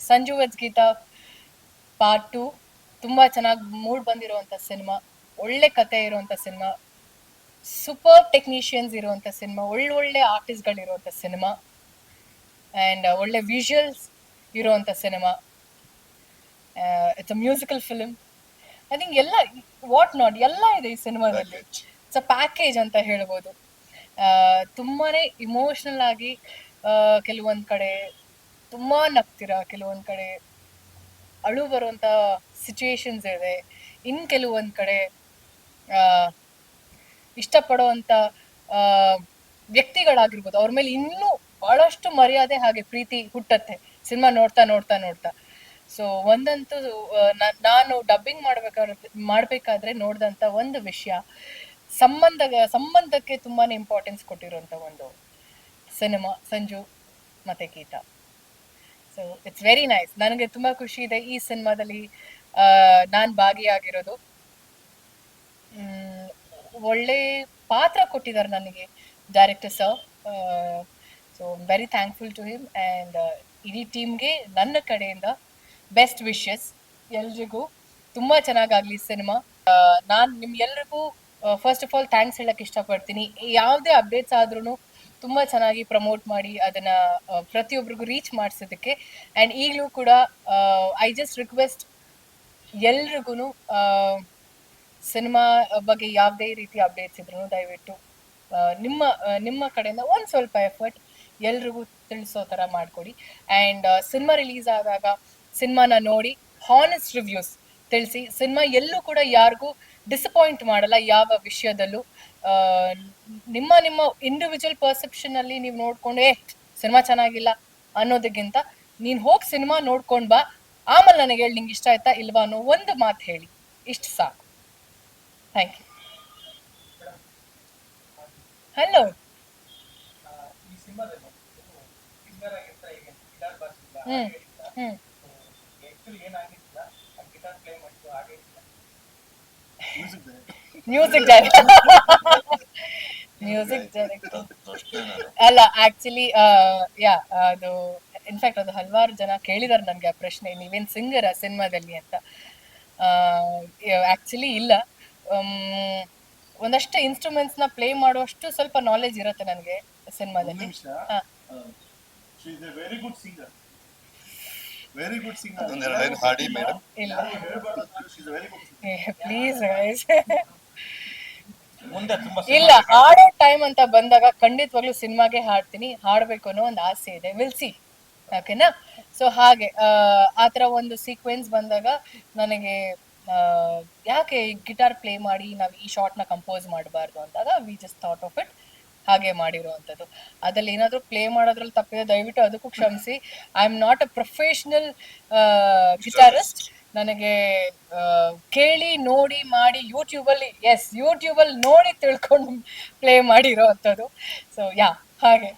Sanju weds Geetha part two ತುಂಬ ಚೆನ್ನಾಗಿ mood ಬಂದಿರುವಂತ ಸಿನಿಮಾ ಒಳ್ಳೆ ಕತೆ ಇರುವಂತ ಸಿನಿಮಾ ಸೂಪರ್ ಟೆಕ್ನಿಷಿಯನ್ಸ್ ಇರುವಂತ ಸಿನಿಮಾ ಒಳ್ಳೊಳ್ಳೆ ಆರ್ಟಿಸ್ಟ್ಗಳಿರುವಂಥ ಸಿನಿಮಾ ಆ್ಯಂಡ್ ಒಳ್ಳೆ ವಿಜುವಲ್ಸ್ ಇರುವಂತ cinema it's a musical film I think ಎಲ್ಲ ವಾಟ್ ನಾಟ್ ಎಲ್ಲ ಇದೆ ಈ ಸಿನಿಮಾದಲ್ಲಿ ಇಟ್ಸ್ ಅ ಪ್ಯಾಕೇಜ್ ಅಂತ ಹೇಳ್ಬೋದು. ತುಂಬಾ ಇಮೋಷನಲ್ ಆಗಿ ಕೆಲವೊಂದು ಕಡೆ ತುಂಬಾ ನಗ್ತೀರಾ ಕೆಲವೊಂದು ಕಡೆ? ಅಳು ಬರುವಂತ ಸಿಚುವೇಶನ್ಸ್ ಇದೆ ಇನ್ ಕೆಲವೊಂದು ಕಡೆ ಆ, ವ್ಯಕ್ತಿಗಳಾಗಿರ್ಬೋದು. ಅವ್ರ ಮೇಲೆ ಇನ್ನೂ ಬಹಳಷ್ಟು ಮರ್ಯಾದೆ ಹಾಗೆ ಪ್ರೀತಿ ಹುಟ್ಟತ್ತೆ. ಸಿನಿಮಾ ನೋಡ್ತಾ ನೋಡ್ತಾ ನೋಡ್ತಾ. ಸೊ ಒಂದಂತೂ ನಾನು ಡಬ್ಬಿಂಗ್ ಮಾಡ್ಬೇಕಾದ್ರೆ ಮಾಡ್ಬೇಕಾದ್ರೆ ನೋಡಿದಂತ ಒಂದು ವಿಷಯ ಸಂಬಂಧ ಸಂಬಂಧಕ್ಕೆ ತುಂಬಾನೇ ಇಂಪಾರ್ಟೆನ್ಸ್ ಕೊಟ್ಟಿರುವಂತ ಒಂದು ಸಿನಿಮಾ. ಸಂಜು ಮತ್ತೆ Geetha. So it's very nice ನನಗೆ ತುಂಬಾ ಖುಷಿ ಇದೆ ಈ ಸಿನಿಮಾದಲ್ಲಿ. ನಾನು ಭಾಗಿಯಾಗಿರೋದು. ಒಳ್ಳೆ ಪಾತ್ರ ಕೊಟ್ಟಿದ್ದಾರೆ ನನಗೆ director sir so very thankful to him and ಇಡೀ ಟೀಮ್ಗೆ ನನ್ನ ಕಡೆಯಿಂದ ಬೆಸ್ಟ್ ವಿಶಸ್ ಎಲ್ರಿಗೂ. ತುಂಬ ಚೆನ್ನಾಗಾಗಲಿ ಸಿನಿಮಾ. ನಾನು ನಿಮ್ಗೆಲ್ರಿಗೂ ಫಸ್ಟ್ ಆಫ್ ಆಲ್ ಥ್ಯಾಂಕ್ಸ್ ಹೇಳಕ್ಕೆ ಇಷ್ಟಪಡ್ತೀನಿ. ಯಾವುದೇ ಅಪ್ಡೇಟ್ಸ್ ಆದ್ರೂ ತುಂಬ ಚೆನ್ನಾಗಿ ಪ್ರಮೋಟ್ ಮಾಡಿ ಅದನ್ನ ಪ್ರತಿಯೊಬ್ಬರಿಗೂ ರೀಚ್ ಮಾಡಿಸೋದಕ್ಕೆ. ಆ್ಯಂಡ್ ಈಗಲೂ ಕೂಡ ಐ ಜಸ್ಟ್ ರಿಕ್ವೆಸ್ಟ್ ಎಲ್ರಿಗೂ ಸಿನಿಮಾ ಬಗ್ಗೆ ಯಾವುದೇ ರೀತಿ ಅಪ್ಡೇಟ್ಸ್ ಇದ್ರು ದಯವಿಟ್ಟು ನಿಮ್ಮ ನಿಮ್ಮ ಕಡೆಯಿಂದ ಒಂದು ಸ್ವಲ್ಪ ಎಫರ್ಟ್ ಎಲ್ರಿಗೂ ತಿಳಿಸೋ ಥರ ಮಾಡಿಕೊಡಿ. ಆ್ಯಂಡ್ ಸಿನಿಮಾ ರಿಲೀಸ್ ಆದಾಗ ಸಿನಿಮಾನ ನೋಡಿ ಹಾನೆಸ್ಟ್ ರಿವ್ಯೂಸ್ ತಿಳಿಸಿ. ಸಿನಿಮಾ ಎಲ್ಲೂ ಕೂಡ ಯಾರಿಗೂ ಡಿಸಪಾಯಿಂಟ್ ಮಾಡಲ್ಲ ಯಾವ ವಿಷಯದಲ್ಲೂ. ನಿಮ್ಮ ನಿಮ್ಮ ಇಂಡಿವಿಜುವಲ್ ಪರ್ಸೆಪ್ಷನ್ ಅಲ್ಲಿ ನೀವು ನೋಡ್ಕೊಂಡು ಏ, ಸಿನಿಮಾ ಚೆನ್ನಾಗಿಲ್ಲ ಅನ್ನೋದಕ್ಕಿಂತ, ನೀನ್ ಹೋಗಿ ಸಿನಿಮಾ ನೋಡ್ಕೊಂಡ್ ಬಾ. ಆಮೇಲೆ ನನಗೆ ಹೇಳಿ ನಿಂಗೆ ಇಷ್ಟ ಆಯ್ತಾ ಇಲ್ವಾ ಅನ್ನೋ ಒಂದು ಮಾತು ಹೇಳಿ. ಇಷ್ಟು ಸಾಕು. Thank you hello hmm hmm. Music music director ಅಲ್ಲ ಆಕ್ಚುಲಿ ಯಾ ಅದು ಇನ್ಫ್ಯಾಕ್ಟ್ ಅದು ಹಲವಾರು ಜನ ಕೇಳಿದಾರೆ ನನಗೆ ಆ ಪ್ರಶ್ನೆ ನೀವೇನ್ ಸಿಂಗರ್ ಸಿನಿಮಾದಲ್ಲಿ ಅಂತ. ಆಕ್ಚುಲಿ ಇಲ್ಲ. ಆಮ್, ಒಂದಷ್ಟು ಇನ್ಸ್ಟ್ರೂಮೆಂಟ್ಸ್ನ ಪ್ಲೇ ಮಾಡುವಷ್ಟು ಸ್ವಲ್ಪ ನಾಲೆಜ್ ಇರುತ್ತೆ ನನಗೆ ಸಿನಿಮಾದಲ್ಲಿ. Very good singer very good singer ಒಂದೆರಡು ಹಾಡಿ ಮೇಡಮ್ ಇಲ್ಲ ವೆರಿ ಗುಡ್ ಪ್ಲೀಸ್ ಮುಂದೆ ತುಂಬಾ ಇಲ್ಲ ಹಾಡೋ ಟೈಮ್ ಅಂತ ಬಂದಾಗ ಖಂಡಿತವಾಗ್ಲೂ ಸಿನಿಮಾಗೆ ಹಾಡ್ತೀನಿ. ಹಾಡ್ಬೇಕು ಅನ್ನೋ ಒಂದು ಆಸೆ ಇದೆ. ವಿಲ್ ಸಿ ಓಕೆನಾ ಸೊ ಹಾಗೆ ಆ, ಥರ ಒಂದು ಸೀಕ್ವೆನ್ಸ್ ಬಂದಾಗ ನನಗೆ ಯಾಕೆ ಗಿಟಾರ್ ಪ್ಲೇ ಮಾಡಿ ನಾವು ಈ ಶಾರ್ಟ್ನ ಕಂಪೋಸ್ ಮಾಡಬಾರ್ದು ಅಂದಾಗ we just thought of it ಹಾಗೆ ಮಾಡಿರುವಂಥದ್ದು. ಅದ್ರಲ್ಲಿ ಏನಾದರೂ ಪ್ಲೇ ಮಾಡೋದ್ರಲ್ಲಿ ತಪ್ಪಿದೆ ದಯವಿಟ್ಟು ಅದಕ್ಕೂ ಕ್ಷಮಿಸಿ. I am not a professional guitarist ನನಗೆ ಕೇಳಿ, ನೋಡಿ, ಮಾಡಿ ಯೂಟ್ಯೂಬಲ್ಲಿ ಎಸ್ ಯೂಟ್ಯೂಬಲ್ಲಿ ನೋಡಿ ತಿಳ್ಕೊಂಡು ಪ್ಲೇ ಮಾಡಿರೋ ಅಂಥದ್ದು ಸೊ ಯಾ ಹಾಗೆ.